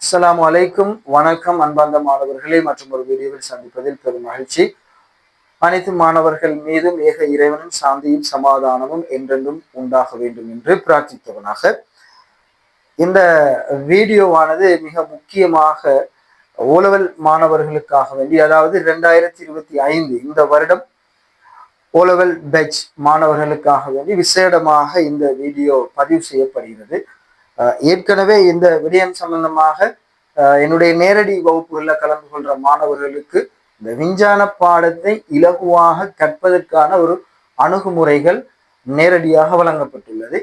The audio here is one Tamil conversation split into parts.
அஸ்ஸலாமு அலைக்கும். வணக்கம் அன்பார்ந்த மாணவர்களே. மற்றும் ஒரு வீடியோவில் சந்திப்பதில் பெரும் மகிழ்ச்சி. அனைத்து மாணவர்கள் மீதும் ஏக இறைவனும் சாந்தியும் சமாதானமும் என்றென்றும் உண்டாக வேண்டும் என்று பிரார்த்தித்தவனாக. இந்த வீடியோவானது மிக முக்கியமாக ஓலவல் மாணவர்களுக்காக வேண்டி அதாவது இரண்டாயிரத்தி இருபத்தி ஐந்து இந்த வருடம் ஓலவல் பெச் மாணவர்களுக்காக வேண்டி விசேடமாக இந்த வீடியோ பதிவு செய்யப்படுகிறது. ஏற்கனவே இந்த விடயம் சம்பந்தமாக என்னுடைய நேரடி வகுப்புகளில் கலந்து கொள்ற மாணவர்களுக்கு இந்த விஞ்ஞான பாடத்தை இலகுவாக கற்பதற்கான ஒரு அணுகுமுறைகள் நேரடியாக வழங்கப்பட்டுள்ளது.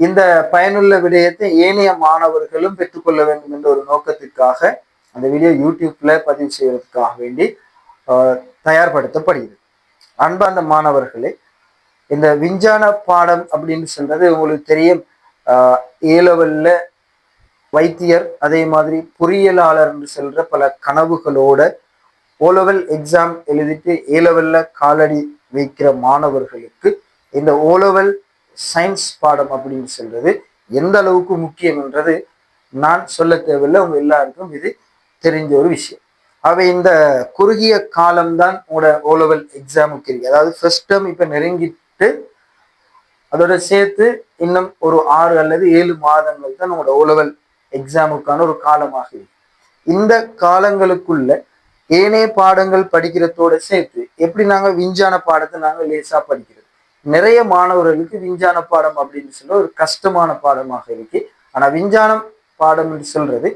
இந்த பயனுள்ள விடயத்தை ஏனைய மாணவர்களும் பெற்றுக்கொள்ள வேண்டும் என்ற ஒரு நோக்கத்திற்காக அந்த வீடியோ யூடியூப்ல பதிவு செய்வதற்காக வேண்டி தயார்படுத்தப்படுகிறது. அன்பார்ந்த மாணவர்களே இந்த விஞ்ஞான பாடம் அப்படின்னு சொல்றது உங்களுக்கு தெரியும். ஏ லெவல்ல வைத்தியர் அதே மாதிரி பொறியியலாளர் என்று சொல்ற பல கனவுகளோட ஓ லெவல் எக்ஸாம் எழுதிட்டு ஏ லெவல்ல காலடி வைக்கிற மாணவர்களுக்கு இந்த ஓ லெவல் சயின்ஸ் பாடம் அப்படின்னு சொல்றது எந்த அளவுக்கு முக்கியம் என்றது நான் சொல்ல தேவையில்லை. உங்க எல்லாருக்கும் இது தெரிஞ்ச ஒரு விஷயம். அவை இந்த குறுகிய காலம்தான் உங்களோட ஓலவல் எக்ஸாமுக்கு இருக்கு. அதாவது ஃபர்ஸ்ட் டேர்ம் இப்போ நெருங்கிட்டு அதோட சேர்த்து இன்னும் ஒரு ஆறு அல்லது ஏழு மாதங்கள் தான் உங்களோட ஓலவல் எக்ஸாமுக்கான ஒரு காலமாக இருக்கு. இந்த காலங்களுக்குள்ள ஏனைய பாடங்கள் படிக்கிறதோட சேர்த்து எப்படி நாங்கள் விஞ்ஞான பாடத்தை நாங்கள் லேசாக படிக்கிறோம்? நிறைய மாணவர்களுக்கு விஞ்ஞான பாடம் அப்படின்னு சொல்ல ஒரு கஷ்டமான பாடமாக இருக்கு. ஆனா விஞ்ஞானம் பாடம் என்று சொல்றது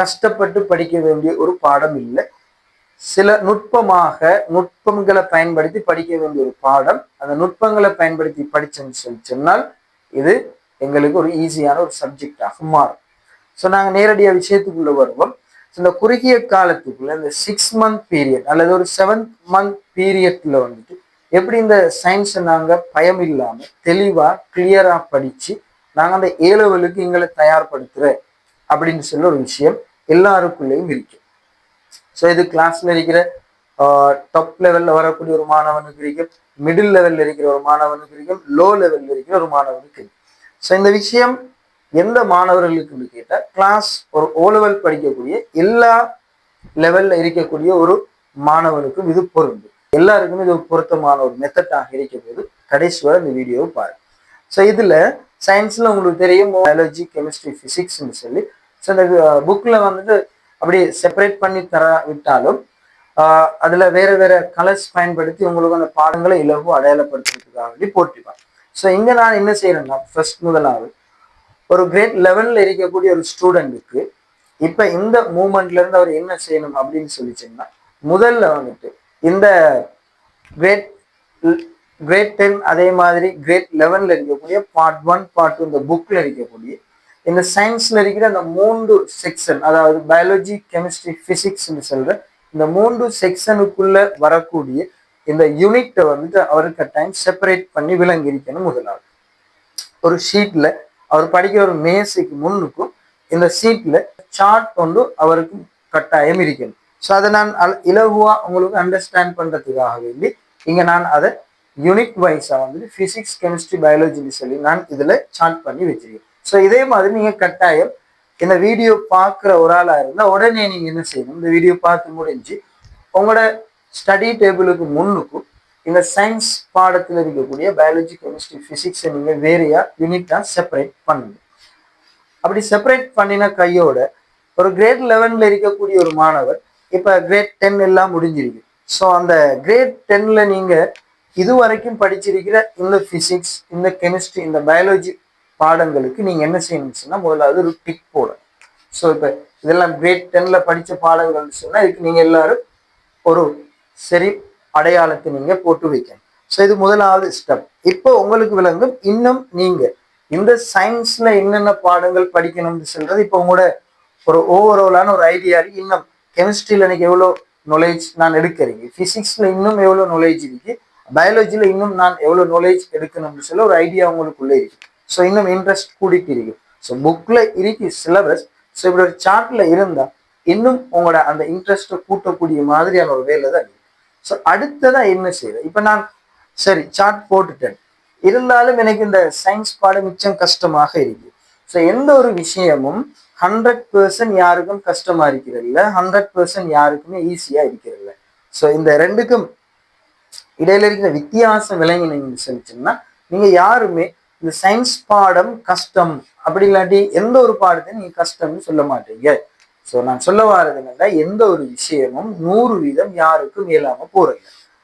கஷ்டப்பட்டு படிக்க வேண்டிய ஒரு பாடம் இல்லை. சில நுட்பமாக நுட்பங்களை பயன்படுத்தி படிக்க வேண்டிய ஒரு பாடம். அந்த நுட்பங்களை பயன்படுத்தி படித்தோம்னு சொல்லி சொன்னால் இது எங்களுக்கு ஒரு ஈஸியான ஒரு சப்ஜெக்டாக மாறும். ஸோ நாங்கள் நேரடியாக விஷயத்துக்குள்ள வருவோம். இந்த குறுகிய காலத்துக்குள்ள இந்த சிக்ஸ் மந்த் பீரியட் அல்லது ஒரு செவன்த் மந்த் பீரியட்ல வந்துட்டு எப்படி இந்த சயின்ஸை நாங்கள் பயம் இல்லாமல் தெளிவாக கிளியராக படித்து நாங்கள் அந்த ஏ எங்களை தயார்படுத்துகிற அப்படின்னு சொல்ல ஒரு விஷயம் எல்லாருக்குள்ளேயும் இருக்கு. ஸோ இது கிளாஸ்ல இருக்கிற டாப் லெவலில் வரக்கூடிய ஒரு மாணவனுக்கு இருக்கும் மிடில் லெவல்ல இருக்கிற ஒரு மாணவனுக்கு இருக்கும் லோ லெவல்ல இருக்கிற ஒரு மாணவனுக்கு ஸோ இந்த விஷயம் எந்த மாணவர்களுக்குன்னு கேட்டால் கிளாஸ் ஒரு ஓ லெவல் படிக்கக்கூடிய எல்லா லெவலில் இருக்கக்கூடிய ஒரு மாணவனுக்கும் இது பொருந்தும். எல்லாருக்குமே இது பொருத்தமான ஒரு மெத்தடாக இருக்கும் போது கடைசி வரை இந்த வீடியோவை பாருங்க. ஸோ இதில் சயின்ஸில் உங்களுக்கு தெரியும் பயாலஜி கெமிஸ்ட்ரி ஃபிசிக்ஸ்னு சொல்லி. ஸோ இந்த புக்கில் வந்துட்டு அப்படியே செப்பரேட் பண்ணி தர விட்டாலும் அதில் வேறு வேற கலர்ஸ் பயன்படுத்தி உங்களுக்கு அந்த பாடங்களை இலகு அடையாளப்படுத்துறதுக்காக வேண்டி போட்டிருப்பாங்க. ஸோ இங்கே நான் என்ன செய்கிறேன்னா ஃபர்ஸ்ட் முதலாவது ஒரு கிரேட் லெவனில் இருக்கக்கூடிய ஒரு ஸ்டூடெண்ட்டுக்கு இப்போ இந்த மூமெண்ட்ல இருந்து அவர் என்ன செய்யணும் அப்படின்னு சொல்லிச்சிங்கன்னா முதல்ல வந்துட்டு இந்த கிரேட் கிரேட் டென் அதே மாதிரி கிரேட் லெவன்ல இருக்கக்கூடிய பார்ட் ஒன் பார்ட் டூ இந்த புக்ல இருக்கக்கூடிய இந்த சயின்ஸ்ல இருக்கிற அந்த மூன்று செக்ஷன் அதாவது பயாலஜி கெமிஸ்ட்ரி ஃபிசிக்ஸ்னு சொல்கிற இந்த மூன்று செக்ஷனுக்குள்ள வரக்கூடிய இந்த யூனிட்டை வந்துட்டு அவர் கட்டாயம் செப்பரேட் பண்ணி விளங்கியிருக்கணும் முதலாவது. ஒரு ஷீட்டில் அவர் படிக்கிற ஒரு மேசைக்கு முன்னுக்கும் இந்த ஷீட்டில் சார்ட் ஒன்று அவருக்கு கட்டாயம் இருக்கணும். ஸோ அதை நான் அல- உங்களுக்கு அண்டர்ஸ்டாண்ட் பண்ணுறதுக்காக வேண்டி இங்கே நான் அதை யூனிட் வைஸாக வந்துட்டு ஃபிசிக்ஸ் கெமிஸ்ட்ரி பயாலஜின்னு சொல்லி நான் இதில் சார்ட் பண்ணி வச்சிருக்கேன். ஸோ இதே மாதிரி நீங்கள் கட்டாயம் இந்த வீடியோ பார்க்குற ஒரு ஆளாக இருந்தால் உடனே நீங்கள் என்ன செய்யணும்? இந்த வீடியோ பார்த்து முடிஞ்சு உங்களோட ஸ்டடி டேபிளுக்கு முன்னுக்கும் இந்த சயின்ஸ் பாடத்தில் இருக்கக்கூடிய பயாலஜி கெமிஸ்ட்ரி ஃபிசிக்ஸை நீங்கள் வேறையாக யூனிட்டாக செப்பரேட் பண்ணுங்க. அப்படி செப்பரேட் பண்ணின கையோட ஒரு கிரேட் லெவனில் இருக்கக்கூடிய ஒரு மாணவர் இப்போ கிரேட் டென் எல்லாம் முடிஞ்சிருக்கு. ஸோ அந்த கிரேட் டென்னில் நீங்கள் இது வரைக்கும் படிச்சிருக்கிற இந்த ஃபிசிக்ஸ் இந்த கெமிஸ்ட்ரி இந்த பயாலஜி பாடங்களுக்கு நீங்கள் என்ன செய்யணும்னு சொன்னா முதலாவது ஒரு டிக் போடணும். ஸோ இப்போ இதெல்லாம் கிரேட் டென்ல படித்த பாடங்கள்னு சொன்னால் இதுக்கு நீங்கள் எல்லாரும் ஒரு சரி அடையாளத்தை நீங்கள் போட்டு வைக்கணும். ஸோ இது முதலாவது ஸ்டெப் இப்போ உங்களுக்கு விளங்கும் இன்னும் நீங்கள் இந்த சயின்ஸில் என்னென்ன பாடங்கள் படிக்கணும்னு சொல்கிறது இப்போ உங்களோட ஒரு ஓவராலான ஒரு ஐடியா இன்னும் கெமிஸ்ட்ரியில் எனக்கு எவ்வளோ நாலேஜ் நான் எடுக்கிறீங்க? ஃபிசிக்ஸ்ல இன்னும் எவ்வளோ நாலேஜ் இருக்கு? பயாலஜியில் இன்னும் நான் எவ்வளோ நாலேஜ் எடுக்கணும்னு சொல்லி ஒரு ஐடியா உங்களுக்குள்ளே இருக்கு. ஸோ இன்னும் இன்ட்ரெஸ்ட் கூட்டிகிட்டு இருக்கு. ஸோ புக்கில் இருக்கு சிலபஸ் ஸோ இப்படி ஒரு சார்ட்ல இருந்தால் இன்னும் உங்களோட அந்த இன்ட்ரெஸ்ட்டை கூட்டக்கூடிய மாதிரியான ஒரு வேலை தான் ஸோ அடுத்ததா என்ன செய்யுது இப்போ நான் சரி சார்ட் போட்டுட்டேன். இருந்தாலும் எனக்கு இந்த சயின்ஸ் பாடம் மிச்சம் கஷ்டமாக இருக்கு. ஸோ எந்த ஒரு விஷயமும் ஹண்ட்ரட் பர்சன்ட் யாருக்கும் கஷ்டமா இருக்கிறதில்ல. ஹண்ட்ரட் பர்சன்ட் யாருக்குமே ஈஸியா இருக்கிறதில்ல. ஸோ இந்த ரெண்டுக்கும் இடையில இருக்கிற வித்தியாசம் விளங்கினீங்கன்னு சொல்லிச்சுன்னா நீங்க யாருமே இந்த சயின்ஸ் பாடம் கஷ்டம் அப்படி இல்லாட்டி எந்த ஒரு பாடத்தையும் நீங்க கஷ்டம்னு சொல்ல மாட்டீங்க. ஸோ நான் சொல்ல வர்றது என்னன்னா எந்த ஒரு விஷயமும் நூறு வீதம் யாருக்கும் இயலாம போறது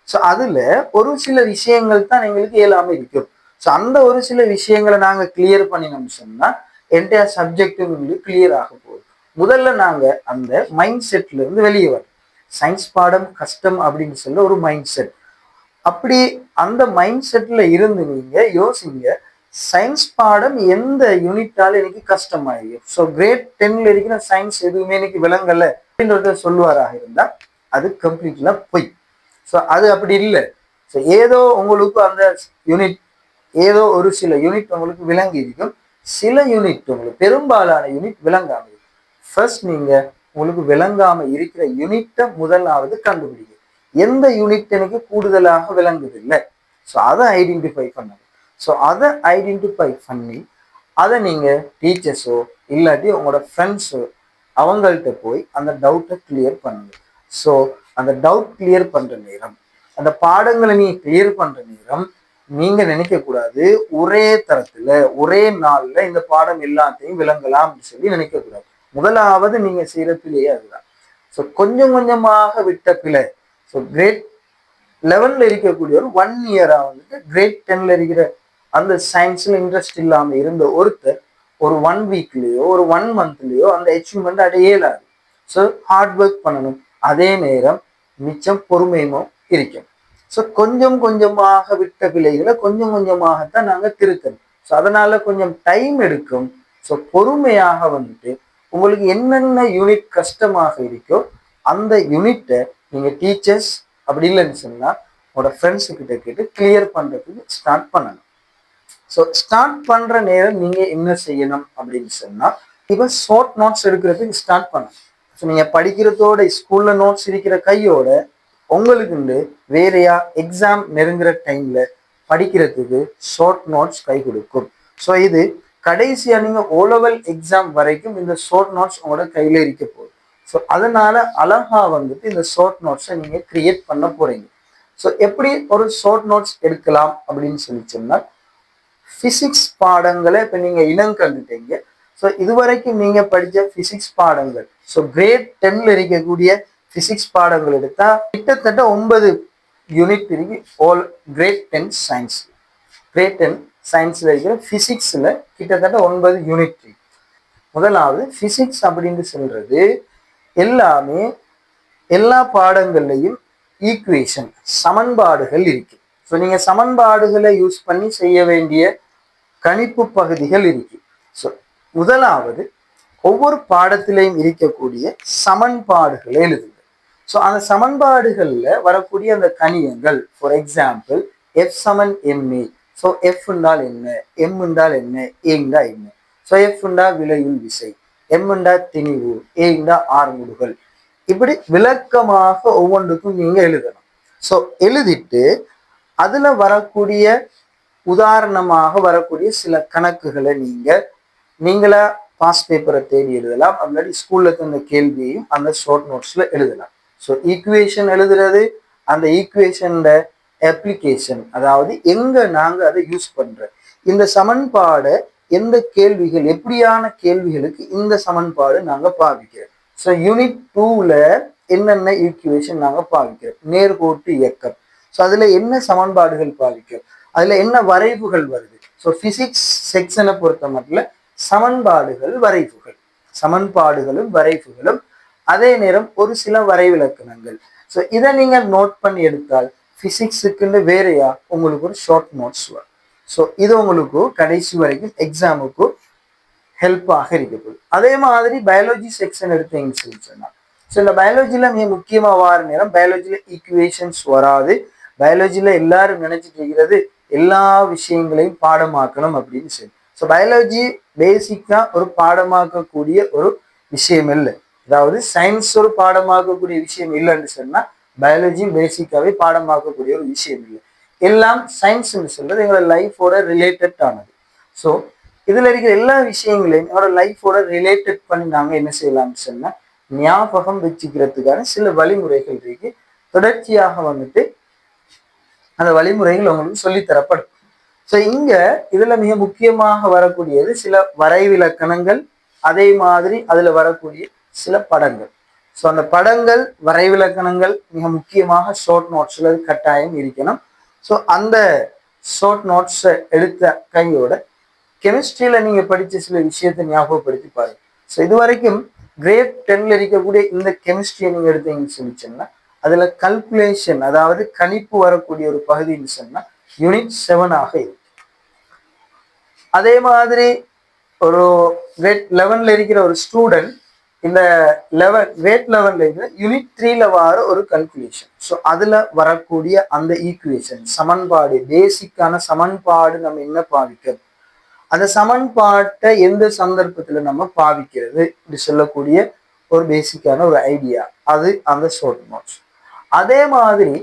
ஸோ அதுல ஒரு சில விஷயங்கள் தான் எங்களுக்கு இயலாம இருக்கும். ஸோ அந்த ஒரு சில விஷயங்களை நாங்க கிளியர் பண்ணினோம்னு சொன்னா என்டையர் சப்ஜெக்ட் வந்து கிளியர் ஆக போகுது. முதல்ல நாங்கள் அந்த மைண்ட் செட்ல இருந்து வெளியே வரோம் சயின்ஸ் பாடம் கஷ்டம் அப்படின்னு சொல்ல ஒரு மைண்ட் செட் அப்படி அந்த மைண்ட் செட்ல இருந்து நீங்க யோசிங்க சயின்ஸ் பாடம் எந்த யூனிட்டால எனக்கு கஷ்டமாயிருக்கு? ஸோ கிரேட் டென்ல இருக்கிற சயின்ஸ் எதுவுமே எனக்கு விளங்கல அப்படின்றத சொல்லுவாராக இருந்தா அது கம்ப்ளீட்லாம் பொய். ஸோ அது அப்படி இல்லை. ஸோ ஏதோ உங்களுக்கு அந்த யூனிட் ஏதோ ஒரு சில யூனிட் உங்களுக்கு விளங்கி இருக்கும் சில யூனிட் உங்களுக்கு பெரும்பாலான யூனிட் விளங்காமல் இருக்கும். ஃபர்ஸ்ட் நீங்க உங்களுக்கு விளங்காம இருக்கிற யூனிட்டை முதலாவது கண்டுபிடிங்க. எந்த யூனிட் எனக்கு கூடுதலாக விளங்குது இல்லை ஸோ அதை ஐடென்டிஃபை பண்ணணும் ஸோ அதை ஐடென்டிஃபை பண்ணி அதை நீங்கள் டீச்சர்ஸோ இல்லாட்டி உங்களோட ஃப்ரெண்ட்ஸோ அவங்கள்ட்ட போய் அந்த டவுட்டை கிளியர் பண்ணுங்க. ஸோ அந்த டவுட் கிளியர் பண்ணுற நேரம் அந்த பாடங்களை நீங்கள் கிளியர் பண்ணுற நேரம் நீங்க நினைக்க கூடாது ஒரே தரத்துல ஒரே நாள்ல இந்த பாடம் எல்லாத்தையும் விளங்கலாம் அப்படின்னு சொல்லி நினைக்க கூடாது. முதலாவது நீங்க செய்யற பிழையே அதுதான். ஸோ கொஞ்சம் கொஞ்சமாக விட்ட பிழை. ஸோ கிரேட் லெவன்ல இருக்கக்கூடிய ஒரு ஒன் இயரா வந்துட்டு கிரேட் டென்ல இருக்கிற அந்த சயின்ஸ்ல இன்ட்ரெஸ்ட் இல்லாம இருந்த ஒருத்தர் ஒரு ஒன் வீக்லயோ ஒரு ஒன் மந்த்லயோ அந்த அச்சீவ்மெண்ட் அடையலாது. ஸோ ஹார்ட் ஒர்க் பண்ணணும். அதே நேரம் மிச்சம் பொறுமையும் இருக்கும். ஸோ கொஞ்சம் கொஞ்சமாக விட்ட பிழைகளை கொஞ்சம் கொஞ்சமாகத்தான் நாங்கள் திருத்தணும். ஸோ அதனால கொஞ்சம் டைம் எடுக்கும். ஸோ பொறுமையாக வந்துட்டு உங்களுக்கு என்னென்ன யூனிட் கஷ்டமாக இருக்கோ அந்த யூனிட்டை நீங்கள் டீச்சர்ஸ் அப்படி இல்லைன்னு சொன்னால் உங்களோட ஃப்ரெண்ட்ஸுக்கிட்ட கேட்டு கிளியர் பண்ணுறதுக்கு ஸ்டார்ட் பண்ணணும். ஸோ ஸ்டார்ட் பண்ணுற நேரம் நீங்கள் என்ன செய்யணும் அப்படின்னு சொன்னால் இப்போ ஷார்ட் நோட்ஸ் எடுக்கிறதுக்கு ஸ்டார்ட் பண்ணணும். ஸோ நீங்கள் படிக்கிறதோட ஸ்கூலில் நோட்ஸ் இருக்கிற கையோட உங்களுக்குண்டு வேறையா எக்ஸாம் நெருங்குற டைம்ல படிக்கிறதுக்கு ஷார்ட் நோட்ஸ் கை கொடுக்கும். ஸோ இது கடைசியாக நீங்கள் ஓ லெவல் எக்ஸாம் வரைக்கும் இந்த ஷார்ட் நோட்ஸ் உங்களோட கையில் இருக்க போகுது. ஸோ அதனால அழகா வந்துட்டு இந்த ஷார்ட் நோட்ஸை நீங்கள் கிரியேட் பண்ண போகிறீங்க ஸோ எப்படி ஒரு ஷார்ட் நோட்ஸ் எடுக்கலாம் அப்படின்னு சொல்லி சொன்னால் பாடங்களை இப்போ நீங்கள் இனம் கண்டுட்டீங்க. ஸோ இதுவரைக்கும் நீங்கள் படித்த ஃபிசிக்ஸ் பாடங்கள். ஸோ கிரேட் டென்னில் இருக்கக்கூடிய ஃபிசிக்ஸ் பாடங்கள் எடுத்தால் கிட்டத்தட்ட ஒன்பது யூனிட் பிரிவு all grade ten science grade ten சயின்ஸில் இருக்கிற ஃபிசிக்ஸில் கிட்டத்தட்ட ஒன்பது யூனிட் முதலாவது ஃபிசிக்ஸ் அப்படின்னு சொல்கிறது எல்லாமே எல்லா பாடங்கள்லையும் ஈக்குவேஷன் சமன்பாடுகள் இருக்கு. ஸோ நீங்கள் சமன்பாடுகளை யூஸ் பண்ணி செய்ய வேண்டிய கணிப்பு பகுதிகள் இருக்கு. ஸோ முதலாவது ஒவ்வொரு பாடத்திலையும் இருக்கக்கூடிய சமன்பாடுகளை எழுதுங்க. ஸோ அந்த சமன்பாடுகளில் வரக்கூடிய அந்த கணியங்கள் ஃபார் எக்ஸாம்பிள் எஃப் சமன் எம்ஏ ஸோ எஃப் என்றால் என்ன? எம் என்றால் என்ன? ஏங்கா என்ன? ஸோ எஃப் என்றா விளையுள் விசை. எம் என்றா திணிவு. ஏங்கா ஆர்முடுகள் இப்படி விளக்கமாக ஒவ்வொன்றுக்கும் நீங்க எழுதணும். ஸோ எழுதிட்டு அதுல வரக்கூடிய உதாரணமாக வரக்கூடிய சில கணக்குகளை நீங்க நீங்களா பாஸ் பேப்பரை தேடி எழுதலாம். அப்படி ஸ்கூல்ல தந்த கேள்வியையும் அந்த ஷார்ட் நோட்ஸ்ல எழுதலாம். ஸோ ஈக்குவேஷன் எழுதுறது அந்த ஈக்குவேஷனோட அப்ளிகேஷன் அதாவது எங்க நாங்க அதை யூஸ் பண்றோம். இந்த சமன்பாடை எந்த கேள்விகள் எப்படியான கேள்விகளுக்கு இந்த சமன்பாடு நாங்க பாவிக்கிறோம். ஸோ யூனிட் டூல என்னென்ன ஈக்குவேஷன் நாங்க பாவிக்கிறோம்? நேர்கோட்டு இயக்கம். ஸோ அதுல என்ன சமன்பாடுகள் பாவிக்கிறோம்? அதுல என்ன வரைவுகள் வருது? ஸோ பிசிக்ஸ் செக்ஷனை பொறுத்த மட்டும் சமன்பாடுகள் வரைவுகள். சமன்பாடுகளும் வரைவுகளும் அதே நேரம் ஒரு சில வரைவிலக்கணங்கள். ஸோ இதை நீங்கள் நோட் பண்ணி எடுத்தால் ஃபிசிக்ஸுக்குன்னு வேறையா உங்களுக்கு ஒரு ஷார்ட் நோட்ஸ் வரும். ஸோ இது உங்களுக்கு கடைசி வரைக்கும் எக்ஸாமுக்கு ஹெல்ப்பாக இருக்க அதே மாதிரி பயாலஜி செக்ஷன் எடுத்தீங்கன்னு சொல்லி ஸோ இந்த பயாலஜியில் மிக முக்கியமாக வார நேரம் பயாலஜியில் ஈக்குவேஷன்ஸ் வராது. பயாலஜியில் எல்லாரும் நினைச்சிட்டு இருக்கிறது எல்லா விஷயங்களையும் பாடமாக்கணும் அப்படின்னு சொல்லி. ஸோ பயாலஜி பேசிக்காக ஒரு பாடமாக்கக்கூடிய ஒரு விஷயம் இல்லை. அதாவது சயின்ஸ் ஒரு பாடமாக்கக்கூடிய விஷயம் இல்லைன்னு சொன்னா பயாலஜி பேசிக்காவே பாடமாக்கக்கூடிய ஒரு விஷயம் இல்லை. எல்லாம் சயின்ஸ்னு சொல்றது எங்களோட லைஃபோட ரிலேட்டட் ஆனது. ஸோ இதுல இருக்கிற எல்லா விஷயங்களையும் எங்களோட லைஃபோட ரிலேட்டட் பண்ணி நாங்க என்ன செய்யலாம்னு சொன்னா ஞாபகம் வச்சுக்கிறதுக்கான சில வழிமுறைகள் இருக்கு. தொடர்ச்சியாக வந்துட்டு அந்த வழிமுறைகள் உங்களுக்கு சொல்லித்தரப்படும். ஸோ இங்க இதுல மிக முக்கியமாக வரக்கூடியது சில வரைவிலக்கணங்கள் அதே மாதிரி அதுல வரக்கூடிய சில படங்கள். ஸோ அந்த படங்கள் வரைவிலக்கணங்கள் மிக முக்கியமாக ஷார்ட் நோட்ஸ்ல கட்டாயம் இருக்கணும். ஸோ அந்த ஷார்ட் நோட்ஸை எடுத்த கையோட கெமிஸ்ட்ரியில் நீங்க படிச்ச சில விஷயத்தை ஞாபகப்படுத்தி பாருங்க. ஸோ இது வரைக்கும் கிரேட் டென்ல இருக்கக்கூடிய இந்த கெமிஸ்ட்ரியை நீங்க எடுத்தீங்கன்னு சொல்லிச்சோன்னா அதுல கல்குலேஷன் அதாவது கணிப்பு வரக்கூடிய ஒரு பகுதின்னு சொன்னா யூனிட் செவனாக இருக்கும். அதே மாதிரி ஒரு கிரேட் லெவன்ல இருக்கிற ஒரு ஸ்டூடெண்ட் இந்த லெவல் ரேட் லெவன்ல யூனிட் த்ரீல வர ஒரு கல்குலேஷன் ஸோ அதுல வரக்கூடிய அந்த ஈக்குவேஷன் சமன்பாடு பேசிக்கான சமன்பாடு நம்ம என்ன பாவிக்கிறது அந்த சமன்பாட்டை எந்த சந்தர்ப்பத்துல நம்ம பாவிக்கிறது? இப்படி சொல்லக்கூடிய ஒரு பேசிக்கான ஒரு ஐடியா அது அந்த ஷோர்ட் நோட்ஸ் அதே மாதிரி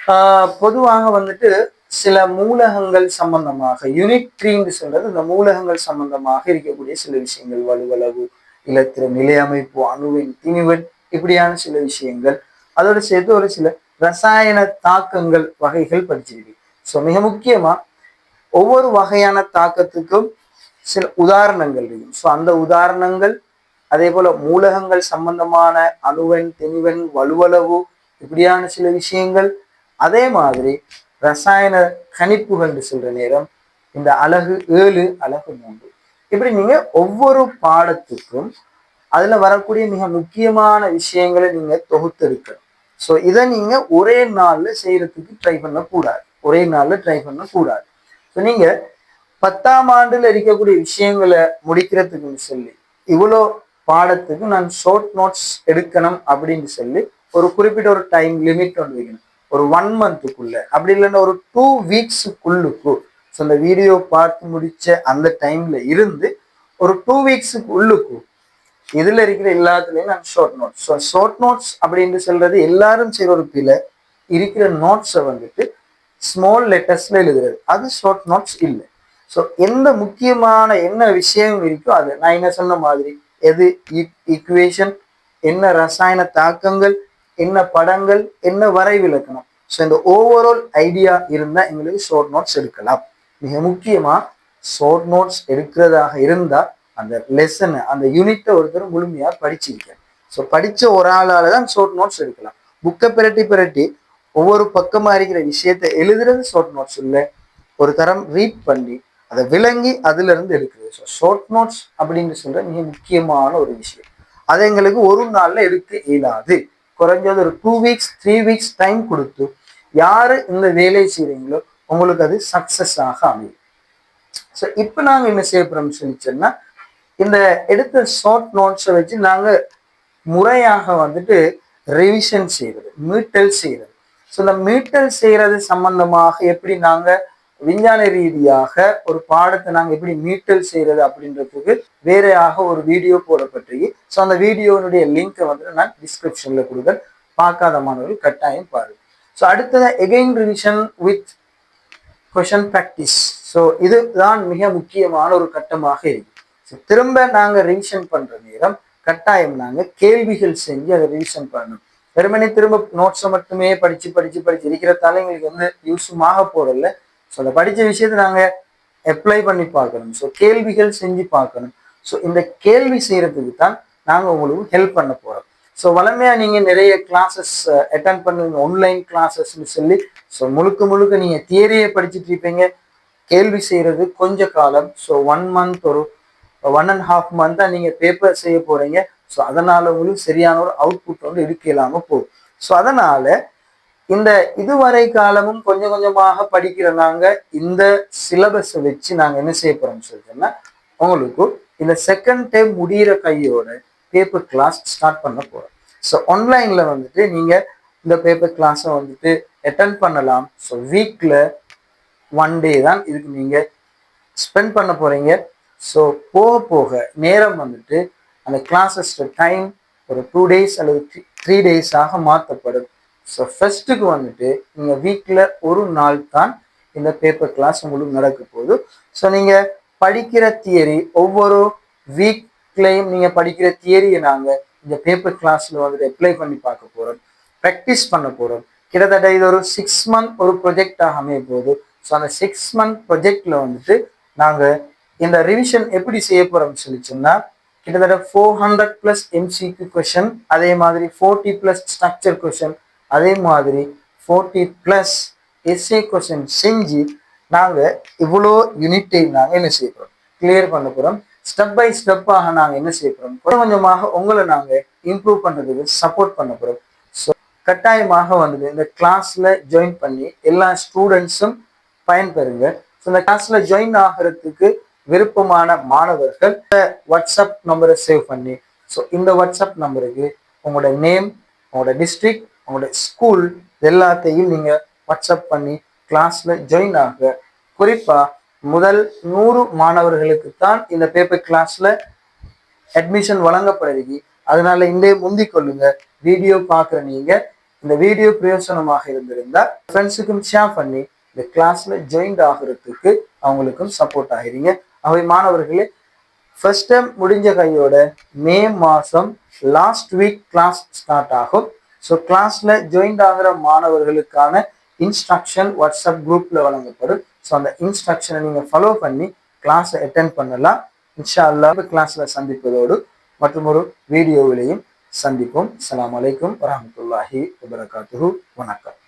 ஆஹ் பொதுவாக வந்துட்டு சில மூலகங்கள் சம்பந்தமாக யூனிட் த்ரீன்னு சொல்றது இந்த மூலகங்கள் சம்பந்தமாக இருக்கக்கூடிய சில விஷயங்கள் வலுவளவு இலத்திர நிலையமைப்பு அணுவின் திணிவன் இப்படியான சில விஷயங்கள். அதோட சேர்த்து ஒரு சில ரசாயன தாக்கங்கள் வகைகள் படிச்சிருக்கு. ஸோ மிக முக்கியமா ஒவ்வொரு வகையான தாக்கத்துக்கும் சில உதாரணங்கள் இருக்கும் ஸோ அந்த உதாரணங்கள் அதே போல மூலகங்கள் சம்பந்தமான அணுவன் திணிவன் வலுவளவு இப்படியான சில விஷயங்கள். அதே மாதிரி ரசாயன கணிப்புகள் சொல்ற நேரம் இந்த அழகு ஏழு அழகு மூன்று. இப்படி நீங்க ஒவ்வொரு பாடத்துக்கும் அதுல வரக்கூடிய மிக முக்கியமான விஷயங்களை நீங்க தொகுத்தெடுக்கணும். ஸோ இதை நீங்க ஒரே நாள்ல செய்யறதுக்கு ட்ரை பண்ணக்கூடாது. ஒரே நாள்ல ட்ரை பண்ணக்கூடாது. ஸோ நீங்க பத்தாம் ஆண்டுல இருக்கக்கூடிய விஷயங்களை முடிக்கிறதுக்குன்னு சொல்லி இவ்வளோ பாடத்துக்கு நான் ஷார்ட் நோட்ஸ் எடுக்கணும் அப்படின்னு சொல்லி ஒரு குறிப்பிட்ட ஒரு டைம் லிமிட் ஒன்று வைக்கணும். ஒரு ஒன் மந்த்துக்குள்ள அப்படி இல்லைன்னா ஒரு டூ வீக்ஸுக்குள்ளுக்கு ஸோ அந்த வீடியோ பார்த்து முடிச்ச அந்த டைம்ல இருந்து ஒரு டூ வீக்ஸுக்கு உள்ளுக்கு இதுல இருக்கிற எல்லாத்துலயும் நான் short notes so short notes அப்படின்னு சொல்றது எல்லாரும் செய்யற ஒரு பிள்ளை இருக்கிற நோட்ஸை வந்துட்டு ஸ்மால் லெட்டர்ஸ்ல எழுதுறது. அது ஷார்ட் நோட்ஸ் இல்லை. ஸோ எந்த முக்கியமான என்ன விஷயம் இருக்கோ அது நான் என்ன சொன்ன மாதிரி எது இக்குவேஷன் என்ன ரசாயன தாக்கங்கள் என்ன படங்கள் என்ன வரைவிலக்கணம். ஸோ இந்த ஓவரால் ஐடியா இருந்தால் எங்களுக்கு ஷார்ட் நோட்ஸ் எடுக்கலாம். மிக முக்கியமாக ஷார்ட் நோட்ஸ் எடுக்கிறதாக இருந்தால் அந்த லெசனை அந்த யூனிட்டை ஒருத்தர் முழுமையாக படிச்சிருக்கேன் ஸோ படித்த ஒரு ஆளால் தான் ஷார்ட் நோட்ஸ் எடுக்கலாம். புக்கை பிரட்டி பிரட்டி ஒவ்வொரு பக்கமாக இருக்கிற விஷயத்தை எழுதுறது ஷார்ட் நோட்ஸ் இல்லை. ஒரு தரம் ரீட் பண்ணி அதை விளங்கி அதுலேருந்து எடுக்கிறது. ஸோ ஷார்ட் நோட்ஸ் அப்படின்னு சொல்கிற மிக முக்கியமான ஒரு விஷயம். அதை எங்களுக்கு ஒரு நாளில் எடுக்க இயலாது. குறைஞ்சது ஒரு two weeks three weeks time கொடுத்து யார் இந்த வேலை செய்கிறீங்களோ உங்களுக்கு அது சக்சஸ் ஆக அமையும். ஸோ இப்போ நாங்கள் என்ன செய்ய போறோம்னு சொல்லி இந்த எடுத்த ஷார்ட் நோட்ஸை வச்சு நாங்கள் முறையாக வந்துட்டு ரிவிஷன் செய்கிறது மீட்டல் செய்யறது. ஸோ இந்த மீட்டல் செய்யறது சம்பந்தமாக எப்படி நாங்கள் விஞ்ஞான ரீதியாக ஒரு பாடத்தை நாங்கள் எப்படி மீட்டல் செய்யறது அப்படின்றதுக்கு வேறையாக ஒரு வீடியோ போடப்பட்டிருக்கு. ஸோ அந்த வீடியோனுடைய லிங்கை வந்து நான் டிஸ்கிரிப்ஷனில் கொடுக்குறேன். பார்க்காத மாணவர்கள் கட்டாயம் பாருங்கள் ஸோ அடுத்தது again revision with question practice so இதுதான் மிக முக்கியமான ஒரு கட்டமாக இருக்கு. ஸோ திரும்ப நாங்கள் ரிவிஷன் பண்ணுற நேரம் கட்டாயம் நாங்கள் கேள்விகள் செஞ்சு அதை ரிவிஷன் பண்ணணும். வெறுமனே திரும்ப நோட்ஸை மட்டுமே படித்து படித்து படிச்சு இருக்கிறதால எங்களுக்கு வந்து யூஸுமாக போகிறதில்ல ஸோ அதை படித்த விஷயத்தை நாங்கள் அப்ளை பண்ணி பார்க்கணும். ஸோ கேள்விகள் செஞ்சு பார்க்கணும். ஸோ இந்த கேள்வி செய்கிறதுக்கு தான் நாங்கள் உங்களுக்கு ஹெல்ப் பண்ண போகிறோம் ஸோ வளமையாக நீங்கள் நிறைய கிளாஸஸ் அட்டன் பண்ணுவீங்க. ஆன்லைன் கிளாஸஸ்னு சொல்லி. ஸோ முழுக்க முழுக்க நீங்கள் தியரியை படிச்சுட்டு இருப்பீங்க. கேள்வி செய்கிறது கொஞ்ச காலம். ஸோ ஒன் மந்த் ஒரு ஒன் அண்ட் ஹாஃப் மந்த்தாக நீங்கள் பேப்பர் செய்ய போகிறீங்க ஸோ அதனால் உங்களுக்கு சரியான ஒரு அவுட்புட் வந்து இருக்க இல்லாமல் போகும் ஸோ அதனால் இந்த இதுவரை காலமும் கொஞ்சம் கொஞ்சமாக படிக்கிற நாங்கள் இந்த சிலபஸை வச்சு நாங்கள் என்ன செய்ய போகிறோம்னு சொல்லிட்டோம்னா உங்களுக்கு இந்த செகண்ட் டைம் முடியிற கையோட பேப்பர் கிளாஸ் ஸ்டார்ட் பண்ண போகிறோம் ஸோ ஆன்லைனில் வந்துட்டு நீங்கள் இந்த பேப்பர் கிளாஸை வந்துட்டு அட்டன் பண்ணலாம். ஸோ வீக்கில் ஒன் டே தான் இதுக்கு நீங்கள் ஸ்பெண்ட் பண்ண போகிறீங்க ஸோ போக போக நேரம் வந்துட்டு அந்த கிளாஸஸ் டைம் ஒரு டூ டேஸ் அல்லது த்ரீ டேஸாக மாற்றப்படும். ஸோ ஃபஸ்ட்டுக்கு வந்துட்டு நீங்கள் வீக்கில் ஒரு நாள் தான் இந்த பேப்பர் கிளாஸ் உங்களுக்கு நடக்க போகுது. ஸோ நீங்கள் படிக்கிற தியரி ஒவ்வொரு வீக் கிளைம் நீங்கள் படிக்கிற தியரியை நாங்கள் இந்த பேப்பர் கிளாஸில் வந்துட்டு அப்ளை பண்ணி பார்க்க போகிறோம் ப்ராக்டிஸ் பண்ண போகிறோம் கிட்டத்தட்ட இது ஒரு சிக்ஸ் மந்த் ஒரு ப்ரொஜெக்டாக அமைய போகுது. ஸோ அந்த சிக்ஸ் மந்த் ப்ரொஜெக்டில் வந்துட்டு நாங்கள் இந்த ரிவிஷன் எப்படி செய்ய போகிறோம்னு சொல்லி சொன்னால் கிட்டத்தட்ட ஃபோர் ஹண்ட்ரட் ப்ளஸ் எம்சிக்கு கொஷன் அதே மாதிரி ஃபோர்ட்டி ப்ளஸ் ஸ்ட்ரக்சர் கொஷன் அதே மாதிரி ஃபோர்ட்டி ப்ளஸ் எஸ்ஏ கொஷன் செஞ்சு நாங்கள் இவ்வளோ யூனிட்டை நாங்கள் என்ன செய்ய போகிறோம் கிளியர் பண்ண போகிறோம் ஸ்டெப் பை ஸ்டெப்பாக நாங்கள் என்ன செய்ய போகிறோம் கொஞ்சம் கொஞ்சமாக உங்களை நாங்கள் இம்ப்ரூவ் பண்ணுறதுக்கு சப்போர்ட் பண்ண போகிறோம் ஸோ கட்டாயமாக வந்துட்டு இந்த கிளாஸில் ஜாயின் பண்ணி எல்லா ஸ்டூடெண்ட்ஸும் பயன்பெறுங்க. ஸோ இந்த கிளாஸில் ஜாயின் ஆகிறதுக்கு விருப்பமான மாணவர்கள் வாட்ஸ்அப் நம்பரை சேவ் பண்ணி ஸோ இந்த வாட்ஸ்அப் நம்பருக்கு உங்களோட நேம் உங்களோட டிஸ்ட்ரிக் உங்களோட ஸ்கூல் எல்லாத்தையும் நீங்கள் வாட்ஸ்அப் பண்ணி கிளாஸில் ஜாயின் ஆக குறிப்பாக முதல் நூறு மாணவர்களுக்கு தான் இந்த பேப்பர் கிளாஸில் அட்மிஷன் வழங்கப்படுது அதனால இங்கே முந்திக் கொள்ளுங்க. வீடியோ பார்க்குற நீங்கள் இந்த வீடியோ பிரயோசனமாக இருந்திருந்தா ஃப்ரெண்ட்ஸுக்கும் ஷேர் பண்ணி இந்த கிளாஸில் ஜாயின்ட் ஆகிறதுக்கு அவங்களுக்கும் சப்போர்ட் ஆகிறீங்க அவை மாணவர்களே ஃபர்ஸ்ட் டைம் முடிஞ்ச கையோட மே மாதம் லாஸ்ட் வீக் கிளாஸ் ஸ்டார்ட் ஆகும். ஸோ கிளாஸில் ஜாயின்ட் ஆகிற மாணவர்களுக்கான இன்ஸ்ட்ரக்ஷன் வாட்ஸ்அப் குரூப்பில் வழங்கப்படும். ஸோ அந்த இன்ஸ்ட்ரக்ஷனை நீங்கள் ஃபாலோ பண்ணி கிளாஸை அட்டென்ட் பண்ணலாம். இன்ஷா அல்லா கிளாஸில் சந்திப்பதோடு மற்றும் ஒரு வீடியோவிலையும் சந்திப்போம். அலாம் அலைக்கும் வரஹ்மத்துல்லாஹி வபரகாத்துஹு வணக்கம்.